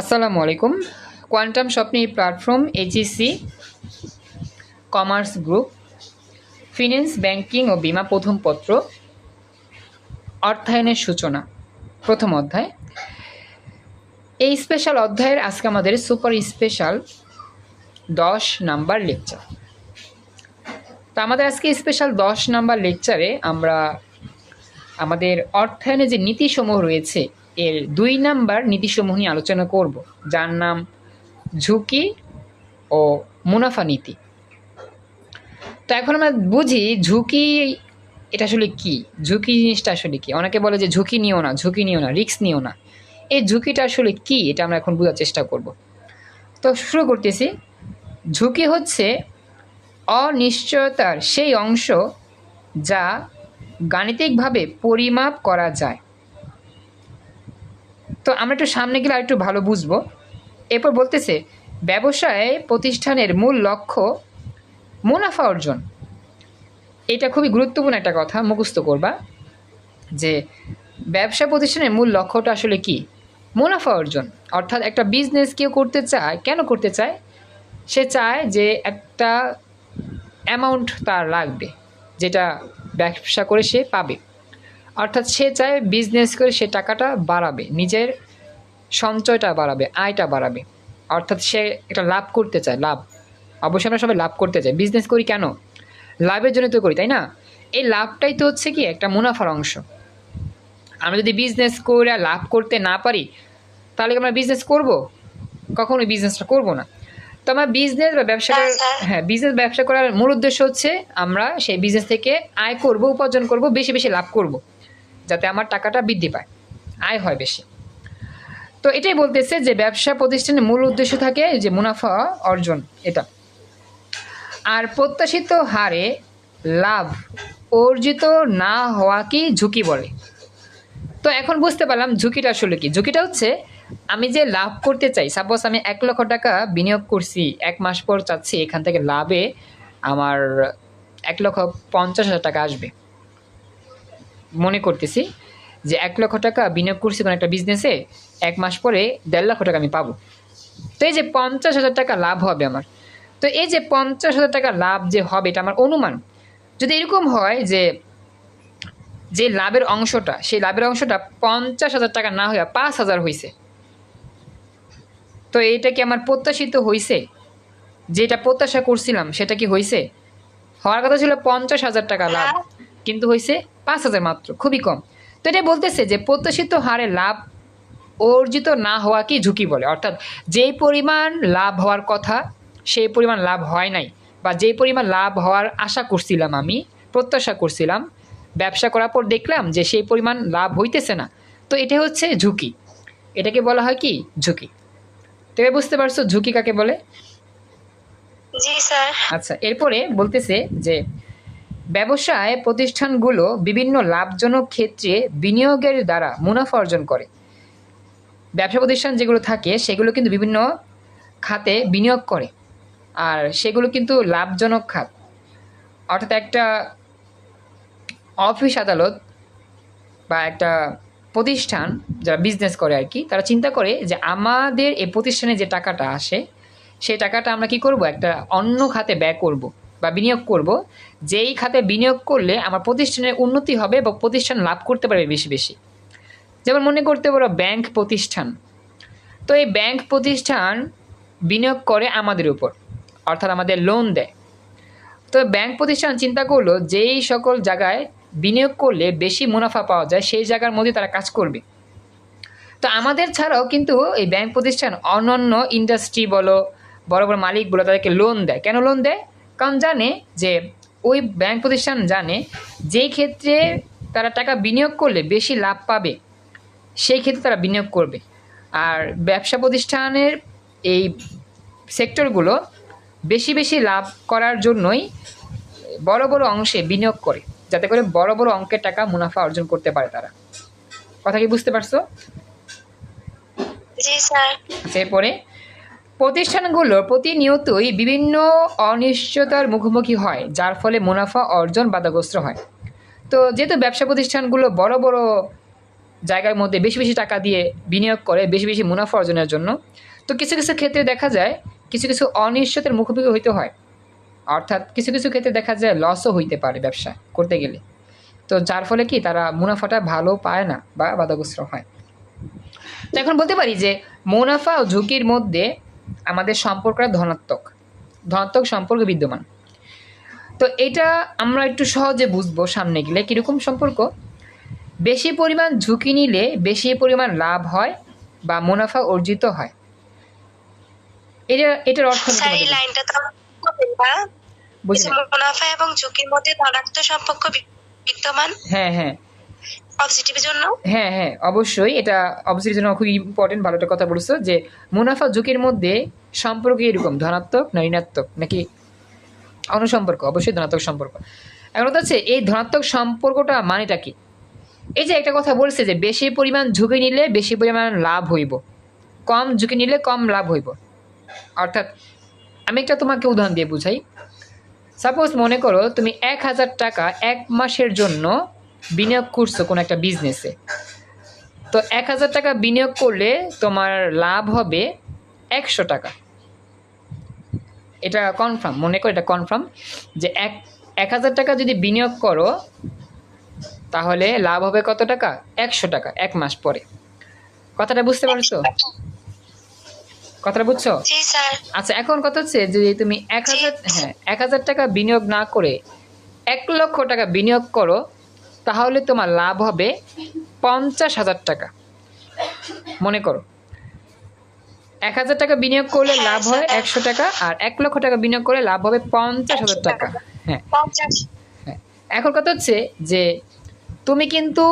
আসসালামু আলাইকুম। Quantum স্বপ্নি platform HSC commerce group finance banking ও বিমা প্রথম পত্র, অর্থায়নের সূচনা, প্রথম অধ্যায়। এই স্পেশাল অধ্যায়ের আজকে আমাদের সুপার স্পেশাল দশ নাম্বার লেকচার তো আমাদের আজকে স্পেশাল দশ নাম্বার লেকচারে আমরা আমাদের অর্থায়নে যে নীতিসমূহ রয়েছে এর দুই নাম্বার নীতিসমূহ নিয়ে আলোচনা করব, যার নাম ঝুঁকি ও মুনাফা নীতি। তো এখন আমরা বুঝি ঝুঁকি এটা আসলে কি? ঝুঁকি জিনিসটা আসলে কি? অনেকে বলে যে ঝুঁকি নিও না, ঝুঁকি নিও না, রিস্ক নিও না। এই ঝুঁকিটা আসলে কি? এটা আমরা এখন বোঝার চেষ্টা করব। তো শুরু করতেছি। ঝুঁকি হচ্ছে অনিশ্চয়তার সেই অংশ যা গাণিতিকভাবে পরিমাপ করা যায়। তো আমরা একটু সামনে গেলে আরেকটু ভালো বুঝব। এরপর বলতেছে, ব্যবসায় প্রতিষ্ঠানের মূল লক্ষ্য মুনাফা অর্জন। এটা খুবই গুরুত্বপূর্ণ একটা কথা, মুখস্থ করবা, যে ব্যবসা প্রতিষ্ঠানের মূল লক্ষ্যটা আসলে কি? মুনাফা অর্জন। অর্থাৎ একটা বিজনেস কেউ করতে চায়, কেন করতে চায়? সে চায় যে একটা অ্যামাউন্ট তার লাগবে, যেটা ব্যবসা করে সে পাবে। অর্থাৎ সে চায় বিজনেস করে সে টাকাটা বাড়াবে নিজের সঞ্চয়টা বাড়াবে আয়টা বাড়াবে। অর্থাৎ সে একটা লাভ করতে চায় লাভ। অবশ্যই আমরা সবাই লাভ করতে চাই। বিজনেস করি কেন? লাভের জন্য তো করি তাই না? এই লাভটাই তো হচ্ছে কি একটা মুনাফার অংশ। আমরা যদি বিজনেস করে লাভ করতে না পারি তাহলে কি আমরা বিজনেস করব? কখনোই বিজনেসটা করব না। তো আমার বিজনেস বা ব্যবসা হ্যাঁ বিজনেস ব্যবসা করার মূল উদ্দেশ্য হচ্ছে আমরা সেই বিজনেস থেকে আয় করব উপার্জন করব বেশি বেশি লাভ করব। যাতে আমার টাকাটা বৃদ্ধি পায়, আয় হয় বেশি। তো এটাই বলতেছে যে ব্যবসা প্রতিষ্ঠানের মূল উদ্দেশ্য থাকে যে মুনাফা অর্জন, এটা। আর প্রত্যাশিত হারে লাভ অর্জিত না হওয়াকেই ঝুঁকি বলে? তো এখন বুঝতে পারলাম ঝুঁকিটা আসলে কি। ঝুঁকিটা হচ্ছে আমি যে লাভ করতে চাই সাপোজ আমি এক লক্ষ টাকা বিনিয়োগ করছি, এক মাস পর চাচ্ছি, এখান থেকে লাভে আমার এক লক্ষ পঞ্চাশ হাজার টাকা আসবে। মনে করতেছি যে এক লক্ষ টাকা বিনিয়োগ করছি কোনো একটা বিজনেসে এক মাস পরে দেড় লক্ষ টাকা আমি পাবো। তো এই যে পঞ্চাশ হাজার টাকা লাভ হবে আমার। তো এই যে পঞ্চাশ হাজার টাকা লাভ যে হবে এটা আমার অনুমান। যদি এরকম হয় যে যে লাভের অংশটা সেই লাভের অংশটা পঞ্চাশ হাজার টাকা না হইয়া পাঁচ হাজার হয়েছে তো এইটা কি আমার প্রত্যাশিত হয়েছে যেটা প্রত্যাশা করছিলাম সেটা কি হয়েছে হওয়ার কথা ছিল পঞ্চাশ হাজার টাকা লাভ হ্যাঁ। কিন্তু হয়েছে পাঁচ হাজার মাত্র খুবই কম। তো এটা বলতেছে যে প্রত্যাশিত হারে লাভ অর্জিত না হওয়াকেই ঝুঁকি বলে? অর্থাৎ যেই পরিমাণ লাভ হওয়ার কথা সেই পরিমাণ লাভ হয় নাই বা যেই পরিমাণ লাভ হওয়ার আশা করছিলাম আমি প্রত্যাশা করছিলাম ব্যবসা করার পর দেখলাম যে সেই পরিমাণ লাভ হইতেছে না। তো এটা হচ্ছে ঝুঁকি। এটাকে বলা হয় কি? ঝুঁকি। তো এবার বুঝতে পারছ ঝুঁকি কাকে বলে? জি স্যার। আচ্ছা এরপরে বলতেছে যে ব্যবসায় প্রতিষ্ঠানগুলো বিভিন্ন লাভজনক ক্ষেত্রে বিনিয়োগের দ্বারা মুনাফা অর্জন করে। ব্যবসা প্রতিষ্ঠান যেগুলো থাকে, সেগুলো কিন্তু বিভিন্ন খাতে বিনিয়োগ করে আর সেগুলো কিন্তু লাভজনক খাত। অর্থাৎ একটা অফিস আদালত বা একটা প্রতিষ্ঠান যারা বিজনেস করে আর কি, তারা চিন্তা করে যে আমাদের এই প্রতিষ্ঠানে যে টাকাটা আসে, সেই টাকাটা আমরা কি করব? একটা অন্য খাতে ব্যয় করব। বা বিনিয়োগ করব, যেই খাতে বিনিয়োগ করলে আমার প্রতিষ্ঠানের উন্নতি হবে বা প্রতিষ্ঠান লাভ করতে পারবে বেশি বেশি। যেমন মনে করতে পারো ব্যাংক প্রতিষ্ঠান। তো এই ব্যাংক প্রতিষ্ঠান বিনিয়োগ করে আমাদের উপর, অর্থাৎ আমাদের লোন দেয়। তো ব্যাংক প্রতিষ্ঠান চিন্তা করল যেই সকল জায়গায় বিনিয়োগ করলে বেশি মুনাফা পাওয়া যায়, সেই জায়গার মধ্যে তারা কাজ করবে। তো আমাদের ছাড়াও কিন্তু এই ব্যাংক প্রতিষ্ঠান অন্যান্য ইন্ডাস্ট্রি বলো, বড় বড় মালিক বলো তাদেরকে লোন দেয়। কেন লোন দেয়? কারণ জানে যে ওই ব্যাংক প্রতিষ্ঠান জানে যেই ক্ষেত্রে তারা টাকা বিনিয়োগ করলে বেশি লাভ পাবে সেই ক্ষেত্রে তারা বিনিয়োগ করবে। আর ব্যবসা প্রতিষ্ঠানের এই সেক্টরগুলো বেশি বেশি লাভ করার জন্যই বড় বড় অংশে বিনিয়োগ করে যাতে করে বড় বড় অঙ্কের টাকা মুনাফা অর্জন করতে পারে তারা। কথা কি বুঝতে পারছ? জি স্যার। এরপরে প্রতিষ্ঠানগুলো প্রতিনিয়তই বিভিন্ন অনিশ্চয়তার মুখোমুখি হয়, যার ফলে মুনাফা অর্জন বাধাগ্রস্ত হয়। তো যেহেতু ব্যবসা প্রতিষ্ঠানগুলো বড় বড় জায়গার মধ্যে বেশি বেশি টাকা দিয়ে বিনিয়োগ করে, বেশি বেশি মুনাফা অর্জনের জন্য, তো কিছু কিছু ক্ষেত্রে দেখা যায় কিছু কিছু অনিশ্চয়তার মুখোমুখি হইতে হয়। অর্থাৎ কিছু কিছু ক্ষেত্রে দেখা যায় লসও হইতে পারে ব্যবসা করতে গেলে। তো যার ফলে কি তারা মুনাফাটা ভালো পায় না বা বাধাগ্রস্ত হয়। তো এখন বলতে পারি যে মুনাফা ও ঝুঁকির মধ্যে আমাদের সম্পর্কটা ধনাত্মক। ধনাত্মক সম্পর্ক বিদ্যমান। তো এটা আমরা একটু সহজে বুঝব সামনে গেলে কীরকম সম্পর্ক। বেশি পরিমাণ ঝুঁকি নিলে বেশি পরিমাণ লাভ হয় বা মুনাফা অর্জিত হয়। এটা এটার অর্থ মুনাফা এবং ঝুঁকির মধ্যে ধনাত্মক সম্পর্ক বিদ্যমান। হ্যাঁ হ্যাঁ। জন্য? হ্যাঁ হ্যাঁ অবশ্যই। এটা অবশ্যই জন্য খুব ইম্পর্টেন্ট ভালো একটা কথা বলেছ যে মুনাফা ঝুঁকির মধ্যে সম্পর্ক এরকম ধনাত্মক না ঋণাত্মক? নাকি অনুসম্পর্ক? অবশ্যই ধনাত্মক সম্পর্ক। এখন কথা হচ্ছে এই ধনাত্মক সম্পর্কটা মানেটা কি? এই যে একটা কথা বলছে যে বেশি পরিমাণ ঝুঁকি নিলে বেশি পরিমাণ লাভ হইব। কম ঝুঁকি নিলে কম লাভ হইব। অর্থাৎ আমি একটা তোমাকে উদাহরণ দিয়ে বুঝাই। সাপোজ মনে করো তুমি এক হাজার টাকা এক মাসের জন্য বিনিয়োগ করছ কোনো একটা বিজনেসে তো এক হাজার টাকা বিনিয়োগ করলে তোমার লাভ হবে একশো টাকা। এটা কনফার্ম মনে করো এটা কনফার্ম যে এক এক হাজার টাকা যদি বিনিয়োগ করো তাহলে লাভ হবে কত টাকা? একশো টাকা এক মাস পরে। কথাটা বুঝতে পারছ? কথাটা বুঝছ? আচ্ছা এখন কথা হচ্ছে যদি তুমি এক হাজার হ্যাঁ এক হাজার টাকা বিনিয়োগ না করে এক লক্ষ টাকা বিনিয়োগ করো তাহলে তোমার লাভ হবে পঞ্চাশ হাজার টাকা। মনে করো। এক হাজার টাকা বিনিয়োগ করলে লাভ হয় একশো টাকা আর এক লক্ষ টাকা বিনিয়োগ করলে লাভ হবে পঞ্চাশ হাজার টাকা। হ্যাঁ। হ্যাঁ। এখন কথা হচ্ছে যে তুমি কিন্তু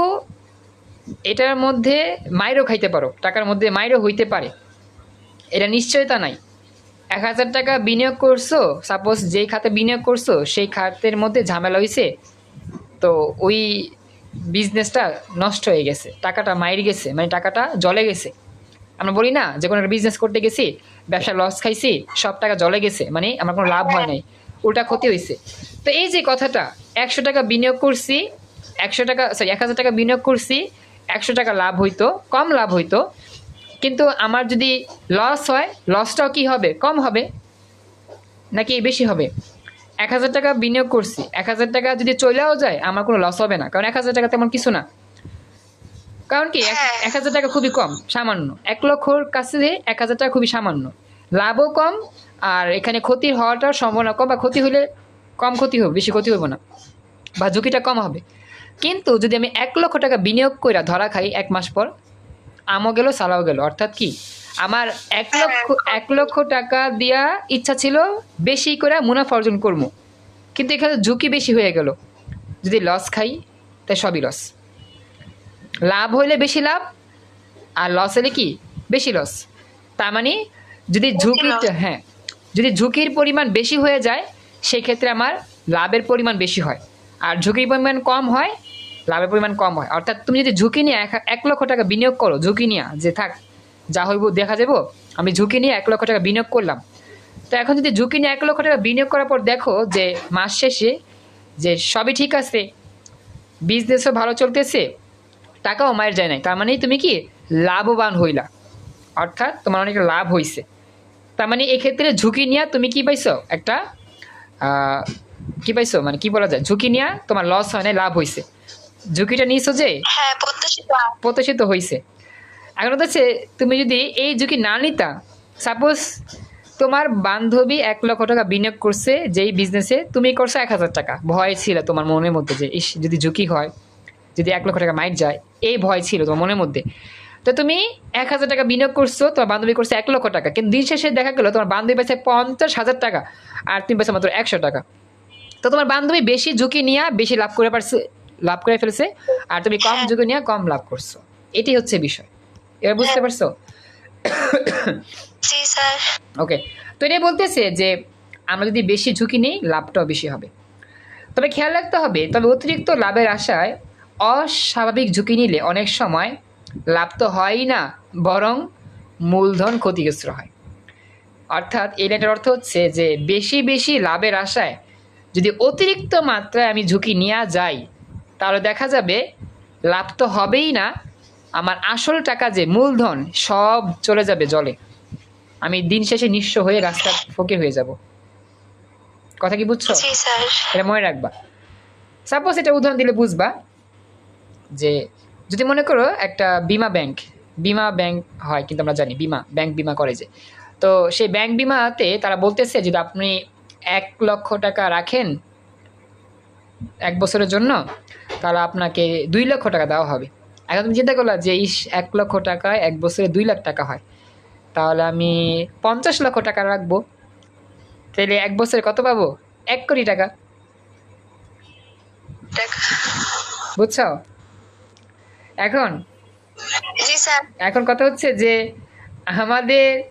এটার মধ্যে মাইরও খাইতে পারো টাকার মধ্যে মাইরও হইতে পারে। এটা নিশ্চয়তা নাই। এক হাজার টাকা বিনিয়োগ করছ সাপোজ যেই খাতে বিনিয়োগ করছ সেই খাতের মধ্যে ঝামেলা হয়েছে তো ওই বিজনেসটা নষ্ট হয়ে গেছে। টাকাটা মাইর গেছে মানে টাকাটা জলে গেছে। আমরা বলি না, যে কোনো একটা বিজনেস করতে গেছি, ব্যবসা লস খাইছি, সব টাকা জলে গেছে মানে আমার কোনো লাভ হয় নাই, উল্টা ক্ষতি হয়েছে তো এই যে কথাটা, একশো টাকা বিনিয়োগ করছি, একশো টাকা সরি এক হাজার টাকা বিনিয়োগ করছি, একশো টাকা লাভ হইতো, কম লাভ হইতো, কিন্তু আমার যদি লস হয় লসটাও কি হবে, কম হবে? নাকি বেশি হবে? এক হাজার টাকা বিনিয়োগ করছি। এক হাজার টাকা যদি চলেও যায় আমার কোনো লস হবে না। কারণ এক হাজার টাকা তেমন কিছু না। কারণ কি এক- হ্যাঁ। হাজার টাকা খুবই কম সামান্য। এক লক্ষর কাছে এক হাজার টাকা খুবই সামান্য। লাভও কম আর এখানে ক্ষতি হওয়াটার সম্ভাবনা কম বা ক্ষতি হলে কম ক্ষতি হবে বেশি ক্ষতি হবে না বা ঝুঁকিটা কম হবে। কিন্তু যদি আমি এক লক্ষ টাকা বিনিয়োগ করে ধরা খাই এক মাস পর আমও গেল সালাও গেল। অর্থাৎ কি আমার এক লক্ষ এক লক্ষ টাকা দিয়া ইচ্ছা ছিল বেশি করে মুনাফা অর্জন করব। কিন্তু এখানে ঝুঁকি বেশি হয়ে গেল। যদি লস খাই তাই সবই লস লাভ হইলে বেশি লাভ আর লস হলে কি? বেশি লস তার মানে যদি ঝুঁকি হ্যাঁ যদি ঝুঁকির পরিমাণ বেশি হয়ে যায় সেই ক্ষেত্রে আমার লাভের পরিমাণ বেশি হয়। আর ঝুঁকির পরিমাণ কম হয় লাভের পরিমাণ কম হয়। অর্থাৎ তুমি যদি ঝুঁকি নিয়ে এক লক্ষ টাকা বিনিয়োগ করো ঝুঁকি নিয়ে যে থাক যা হইব দেখা যাব আমি ঝুঁকি নিয়ে এক লক্ষ টাকা বিনিয়োগ করলাম। তো এখন যদি ঝুঁকি নিয়ে এক লক্ষ টাকা বিনিয়োগ করার পর দেখো যে মাস শেষে যে সবই ঠিক আছে বিজনেসও ভালো চলতেছে টাকাও মায়ের যায় নাই। তার মানেই তুমি কি? লাভবান হইলা। অর্থাৎ তোমার অনেক লাভ হইছে। তার মানে এক্ষেত্রে ঝুঁকি নিয়ে তুমি কি পাইছো? একটা আহ, কি পাইছো? মানে কি বলা যায়? ঝুঁকি নিয়ে তোমার লস হয় নাই লাভ হইছে। ঝুঁকিটা নিয়েছো যে? হ্যাঁ প্রত্যাশিত। প্রত্যাশিত হয়েছে এখন হচ্ছে তুমি যদি এই ঝুঁকি না নিতা সাপোজ তোমার বান্ধবী এক লক্ষ টাকা বিনিয়োগ করছে যেই বিজনেসে তুমি করছ এক হাজার টাকা ভয় ছিল তোমার মনের মধ্যে যে ইস যদি ঝুঁকি হয় যদি এক লক্ষ টাকা মাইট যায় এই ভয় ছিল তোমার মনের মধ্যে। তো তুমি এক হাজার টাকা বিনিয়োগ করছ তোমার বান্ধবী করছে এক লক্ষ টাকা কিন্তু দিন শেষে দেখা গেলো তোমার বান্ধবী পাইছে পঞ্চাশ হাজার টাকা আর তুমি পাইছো মাত্র একশো টাকা। তো তোমার বান্ধবী বেশি ঝুঁকি নিয়ে বেশি লাভ করে পারছে লাভ করে ফেলছে আর তুমি কম হ্যাঁ। ঝুঁকি নিয়ে কম লাভ করছ। এটি হচ্ছে বিষয়। এবার বুঝতে হ্যাঁ। পারছ? জি স্যার। ওকে তো এটাই বলতেছে যে আমরা যদি বেশি ঝুঁকি নিই লাভটাও বেশি হবে। তবে খেয়াল রাখতে হবে তবে অতিরিক্ত লাভের আশায় অস্বাভাবিক ঝুঁকি নিলে অনেক সময় লাভ তো হয়ই না বরং মূলধন ক্ষতিগ্রস্ত হয়। অর্থাৎ এই লাইনের অর্থ হচ্ছে যে বেশি বেশি লাভের আশায় যদি অতিরিক্ত মাত্রায় আমি ঝুঁকি নেওয়া যাই তাহলে দেখা যাবে লাভ তো হবেই না আমার আসল টাকা যে মূলধন সব চলে যাবে জলে। আমি দিন শেষে নিঃস্ব হয়ে রাস্তা ফকির হয়ে যাব। কথা কি বুঝছ? এটা মনে রাখবা। সাপোজ এটা উদাহরণ দিলে বুঝবা যে যদি মনে করো একটা বিমা ব্যাংক বিমা ব্যাংক হয় কিন্তু আমরা জানি বিমা ব্যাংক বিমা করে যে। তো সেই ব্যাংক বিমাতে তারা বলতেছে যদি আপনি এক লক্ষ টাকা রাখেন এক বছরের জন্য তাহলে আপনাকে দুই লক্ষ টাকা দেওয়া হবে। এখন তুমি চিন্তা করলা যে ইস এক লক্ষ টাকায় এক বছরে দুই লাখ টাকা হয়। তাহলে আমি পঞ্চাশ লক্ষ টাকা রাখব। তাহলে এক বছরে কত পাবো? এক কোটি টাকা। বুঝছ? এখন এখন কথা হচ্ছে যে আমাদের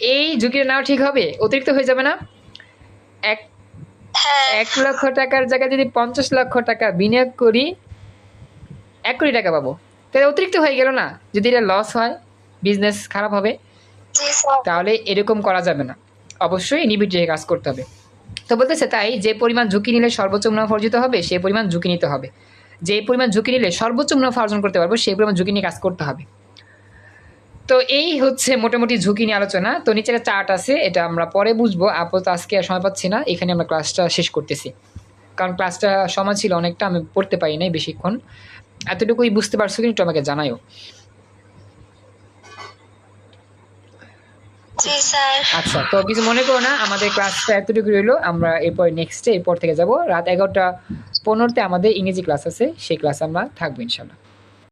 এই ঝুঁকিটা নেওয়া ঠিক হবে? অতিরিক্ত হয়ে যাবে না? এক হ্যাঁ। এক লক্ষ টাকার জায়গায় যদি পঞ্চাশ লক্ষ টাকা বিনিয়োগ করি এক কোটি টাকা পাবো। তাহলে অতিরিক্ত হয়ে গেল না? যদি এটা লস হয় বিজনেস খারাপ হবে, তাহলে এরকম করা যাবে না। অবশ্যই নিবিড় রেখে কাজ করতে হবে। তো বলতেছে তাই, যে পরিমাণ ঝুঁকি নিলে সর্বোচ্চ মুনাফা অর্জিত হবে সেই পরিমাণ ঝুঁকি নিতে হবে। যে পরিমাণ ঝুঁকি নিলে সর্বোচ্চ মুনাফা অর্জন করতে পারব সেই পরিমাণ ঝুঁকি নিয়ে কাজ করতে হবে। তো এই হচ্ছে মোটামুটি ঝুঁকি নিয়ে আলোচনা। তো নিচে একটা চার্ট আছে, এটা আমরা পরে বুঝব। আপাতত আজকে আর সময় পাচ্ছি না, এখানে আমরা ক্লাসটা শেষ করতেছি। কারণ ক্লাসটা সময় ছিল অনেকটা, আমি পড়তে পারি নাই বেশিক্ষণ। এতটুকুই বুঝতে পারছ কিন্তু আমাকে জানাইও আচ্ছা তো কিছু মনে করো না আমাদের ক্লাসটা এতটুকু রইল আমরা এরপর নেক্সটে এরপর থেকে যাব। রাত এগারোটা পনেরোতে আমাদের ইংরেজি ক্লাস আছে সেই ক্লাস আমরা থাকব ইনশাল্লাহ